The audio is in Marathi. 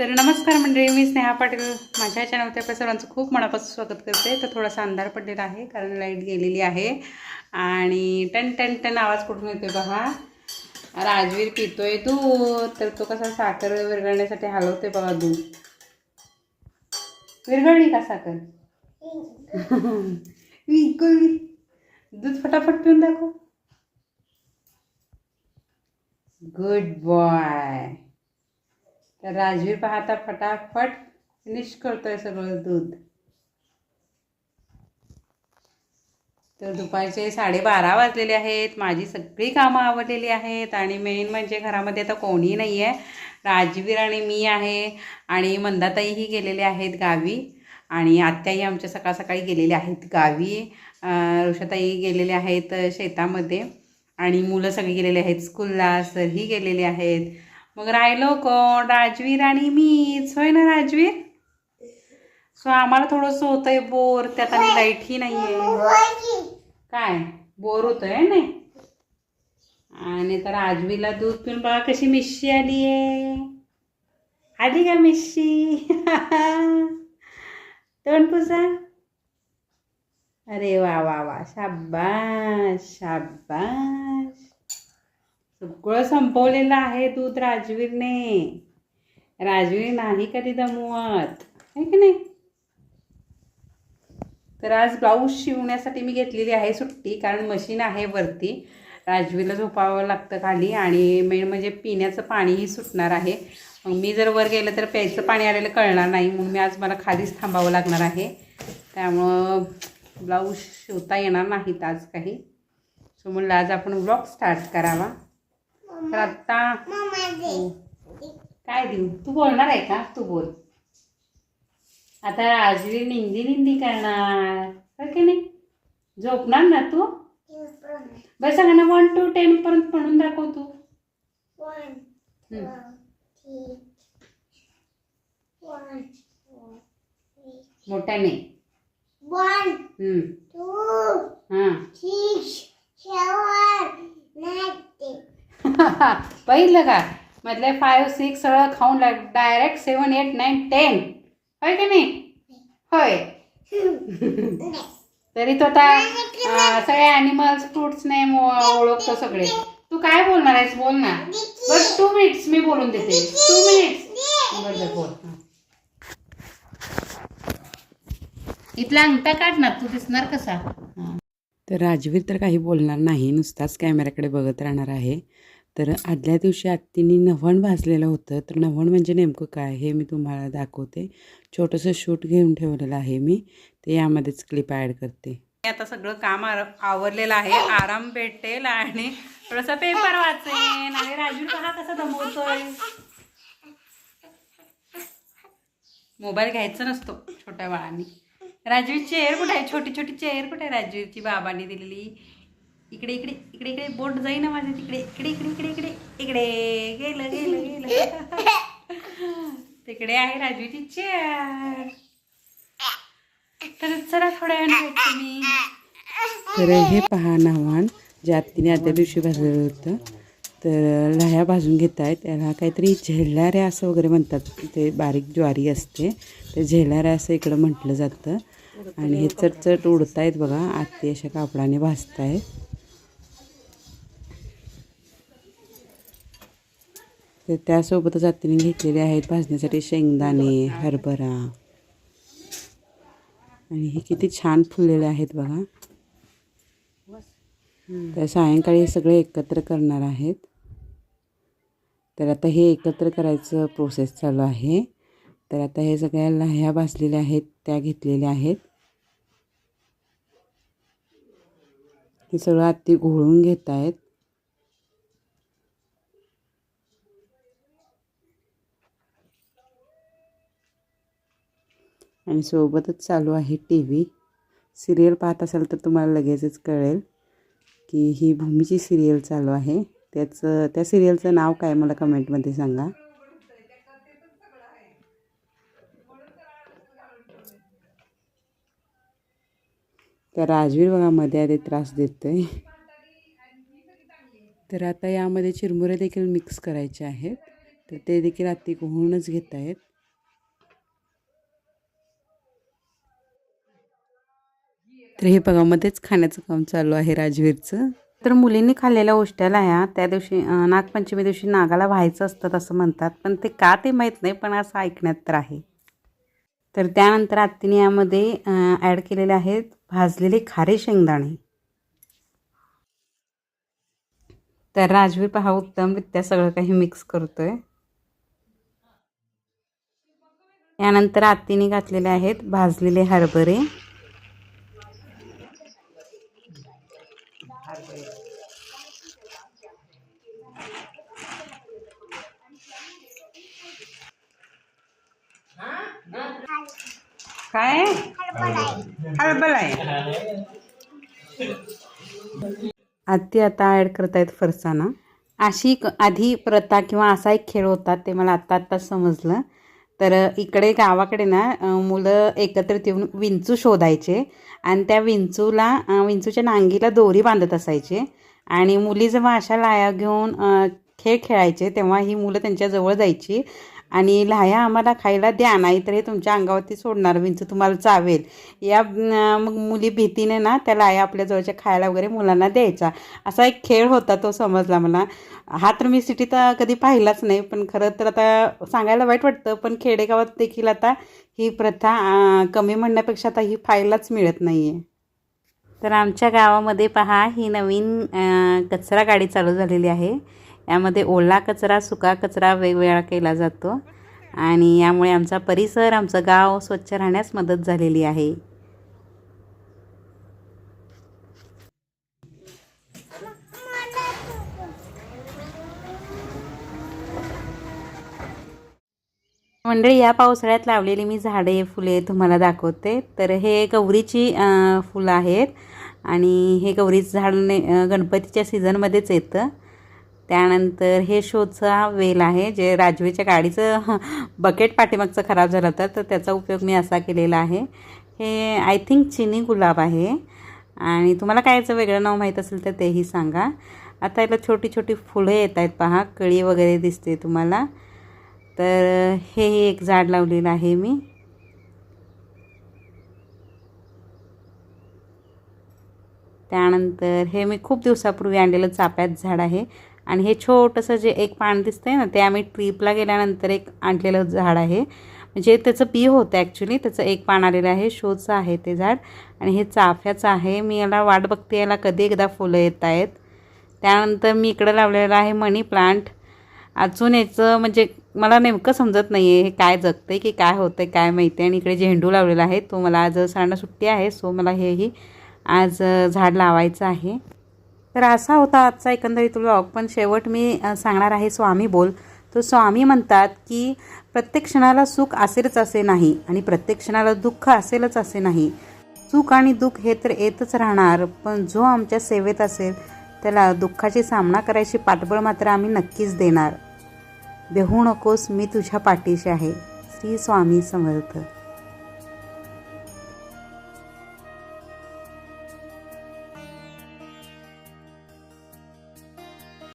तर नमस्कार मंडळी मी स्नेहा पाटील. माझ्या चॅनलवरती आपल्या सर्वांचं खूप मनापासून स्वागत करते. तर थोडासा अंधार पडलेला आहे कारण लाइट गेलेली आहे. आणि टन टन टन आवाज कुठून येतोय बघा? राजवीर पितोय दूध तर तो कसा साखर विरघळण्यासाठी हलवते बघा दूध विरघळली का साखर? विरघळली. दूध फटाफट पिऊन दाखव. गुड बॉय तर राजवीर पाहता फटाफट फिनिश करतोय सगळं दूध. तर दुपारचे साडेबारा वाजलेले आहेत. माझी सगळी कामं आवडलेली आहेत. आणि मेन म्हणजे घरामध्ये आता कोणी नाही आहे राजवीर आणि मी आहे. आणि मंदाताईही गेलेले आहेत गावी. आणि आत्याही आमच्या सकाळ सकाळी गेलेल्या आहेत गावी. ऋषाताई गेलेल्या आहेत शेतामध्ये. आणि मुलं सगळी गेलेली आहेत स्कूलला सरही गेलेले आहेत. मग राहिलो कोण? राजवीर आणि मीच. होय ना राजवीर? सो आम्हाला थोडंसं होतंय बोर त्यात आणि लाईटही नाही आहे काय? बोर होतंय नाही? आणि तर राजवीला दूध पिऊन बघा कशी मिशी आली आहे आली का मिशी तोंड पुसा. अरे वा वा वा. शाबाश शाबाश सगळं संपवलेलं आहे दूध राजवीरने. राजवीर नाही कधी दमवत. आहे की नाही? तर आज ब्लाऊज शिवण्यासाठी मी घेतलेली आहे सुट्टी कारण मशीन आहे वरती. राजवीरला झोपावं लागतं खाली आणि मेन म्हणजे पिण्याचं पाणीही सुटणार आहे. मग मी जर वर गेलं तर प्यायचं पाणी आलेलं कळणार नाही म्हणून मी आज मला खालीच थांबावं लागणार आहे. त्यामुळं ब्लाऊज शिवता येणार नाहीत आज काही. सो म्हणलं आज आपण ब्लॉग स्टार्ट करावा. तर आत्ता हो. काय देऊ? तू बोलणार आहे का? तू बोल. आता राजवीर निंदी निंदी करणार. की नाही? झोपणार ना तू? बरं सांगा ना वन टू टेन पर्यंत म्हणून दाखव तू. मोठ्याने हम्म. two, हां. पहिलं का? मधले फाईव्ह सिक्स सगळं खाऊन direct seven eight nine ten होय की नाही? होय. तरी तो आता सगळे ॲनिमल्स फ्रुट्स नेम ओळखतो सगळे. तू काय बोलणार आहेस बोल ना. बस टू मिनिट्स मी बोलून देते. टू मिनिट्स बरोबर बोल. इथला अंगठा काढ ना तू दिसणार कसा? तर राजवीर तर काही बोलणार नाही नुसताच कॅमेऱ्याकडे बघत राहणार आहे. तर आदल्या दिवशी आत्तीने नव्हण भाजलेलं होतं. तर नव्हण म्हणजे नेमकं काय हे मी तुम्हाला दाखवते. छोटंसं शूट घेऊन ठेवलेलं आहे मी. ते यामध्येच क्लिप ॲड करते. आता सगळं काम आर- आवरलेलं आहे. आराम भेटेल आणि थोडासा पेपर वाचेन. आणि राजू पहा कसा दमवतोय. मोबाईल घ्यायचा नसतो छोट्या बाळांनी. राजवीर चेअर कुठे आहे? छोटी छोटी चेअर कुठे आहे? राजूची बाबांनी दिलेली. इकडे इकडे. इकडे इकडे बोट जाईना माझे तिकडे. इकडे इकडे इकडे इकडे. इकडे गेलं गेलं गेलं. तिकडे आहे राजूची चेअर तर चला थोड्या वेळ तुम्ही तर हे पहा नव्हान जे आत्तीने आदल्या दिवशी भाजलेलं होतं. तर लाह्या भाजून घेत आहेत. त्याला काहीतरी झेलणाऱ्या असं वगैरे म्हणतात. ते बारीक ज्वारी असते. ते झेलणाऱ्या असं इकडं म्हटलं जातं. आणि हे चटचट उडतायत बघा. आत्ती अशा कापडाने भाजतायत. तर त्यासोबतच आत्तीने घेतलेले आहेत भाजण्यासाठी शेंगदाणे हरभरा. आणि हे किती छान फुललेले आहेत बघा. तर सायंकाळी हे सगळे एकत्र करणार आहेत. तर आता हे एकत्र करायचं प्रोसेस चालू आहे. तर आता हे सगळ्या लाह्या भाजलेल्या आहेत त्या घेतलेल्या आहेत. हे सगळं आत्ती घोळून घेत आहेत. आणि सोबतच चालू आहे टी व्ही सिरियल पाहत असाल तर तुम्हाला लगेचच कळेल की ही भूमीची सिरियल चालू आहे. त्याचं त्या सिरियलचं नाव काय मला कमेंटमध्ये सांगा. तर राजवीर बघा मध्ये आधी त्रास देतोय. तर आता यामध्ये चिरमुरे देखील मिक्स करायचे आहेत. तर ते देखील आत्ती कोहूनच घेत आहेत. तर हे बघा मध्येच खाण्याचं काम चालू आहे राजवीरचं. तर मुलींनी खाल्लेल्या ओष्ट्याला ह्या त्या दिवशी नागपंचमी दिवशी नागाला व्हायचं असतं असं म्हणतात पण ते का ते माहीत नाही पण असं ऐकण्यात तर आहे. तर त्यानंतर आत्तीने यामध्ये ॲड केलेले आहेत भाजलेले खारे शेंगदाणे. तर राजवीर पहा उत्तमरित्या सगळं काही मिक्स करतोय. यानंतर आत्तीने घातलेले आहेत भाजलेले हरभरे. काय? हळबल आहे आत्ती आता ॲड करतायत फरसाणा अशी आधी प्रथा किंवा असा एक खेळ होता ते मला आत्ता आत्ता समजलं. तर इकडे गावाकडे ना मुलं एकत्रित येऊन विंचू शोधायचे आणि त्या विंचूला विंचूच्या नांगीला दोरी बांधत असायचे. आणि मुली जेव्हा अशा लाया घेऊन खेळ खेळायचे तेव्हा ही मुलं त्यांच्याजवळ जायची. आणि लाह्या आम्हाला खायला द्या नाही तर हे तुमच्या अंगावरती सोडणार विंचू तुम्हाला चावेल. या मग मुली भीतीने ना त्या लाया आपल्या जवळच्या खायला वगैरे मुलांना द्यायचा असा एक खेळ होता तो समजला मला. हा तर मी सिटीत कधी पाहिलाच नाही पण खरं तर आता सांगायला वाईट वाटतं पण खेडेगावात देखील आता ही प्रथा कमी म्हणण्यापेक्षा आता ही पाहायलाच मिळत नाही आहे तर आमच्या गावामध्ये पहा ही नवीन कचरा गाडी चालू झालेली आहे. यामध्ये ओला कचरा सुका कचरा वेगवेगळा केला जातो. आणि यामुळे आमचा परिसर आमचं गाव स्वच्छ राहण्यास मदत झालेली आहे. मंडळी या पावसाळ्यात लावलेली मी झाडे फुले तुम्हाला दाखवते. तर हे गौरीची फुलं आहेत. आणि हे गौरीचं झाड ने गणपतीच्या सीझनमध्येच येतं. त्यानंतर हे शोचा वेल आहे जे राजवीच्या गाडीचं बकेट पाठीमागचं खराब झालं होतं तर त्याचा उपयोग मी असा केलेला आहे. हे आय थिंक चिनी गुलाब आहे. आणि तुम्हाला काय याचं वेगळं नाव माहीत असेल तर तेही सांगा. आता याला छोटी छोटी फुलं येत आहेत पहा कळी वगैरे दिसते तुम्हाला. तर हे एक झाड लावलेलं आहे मी. त्यानंतर हे मी खूप दिवसापूर्वी आणलेलं चाप्यात झाड आहे. आणि हे छोटंसं जे एक पान दिसतं आहे ना ते आम्ही ट्रीपला गेल्यानंतर एक आणलेलं झाड आहे. म्हणजे त्याचं बी होतं ॲक्च्युली त्याचं एक पान आलेलं आहे शोचं आहे ते झाड. आणि हे चाफ्याचं आहे. मी याला वाट बघते याला कधी एकदा फुलं येत आहेत. त्यानंतर मी इकडं लावलेलं आहे मनी प्लांट. अजून याचं म्हणजे मला नेमकं समजत नाही आहे हे काय जगतं आहे की काय होतं आहे काय माहिती आहे आणि इकडे झेंडू लावलेला आहे. तो मला आज सरांना सुट्टी आहे सो मला हेही आज झाड लावायचं आहे. तर असा होता आजचा एकंदरीत ब्लॉग पण शेवट मी सांगणार आहे स्वामी बोल. तो स्वामी म्हणतात की प्रत्येक क्षणाला सुख असेलच असे नाही आणि प्रत्येक क्षणाला दुःख असेलच असे नाही. सुख आणि दुःख हे तर येतच राहणार पण जो आमच्या सेवेत असेल त्याला दुःखाची सामना करायची पाठबळ मात्र आम्ही नक्कीच देणार. देऊ नकोस मी तुझ्या पाठीशी आहे. श्री स्वामी समर्थ.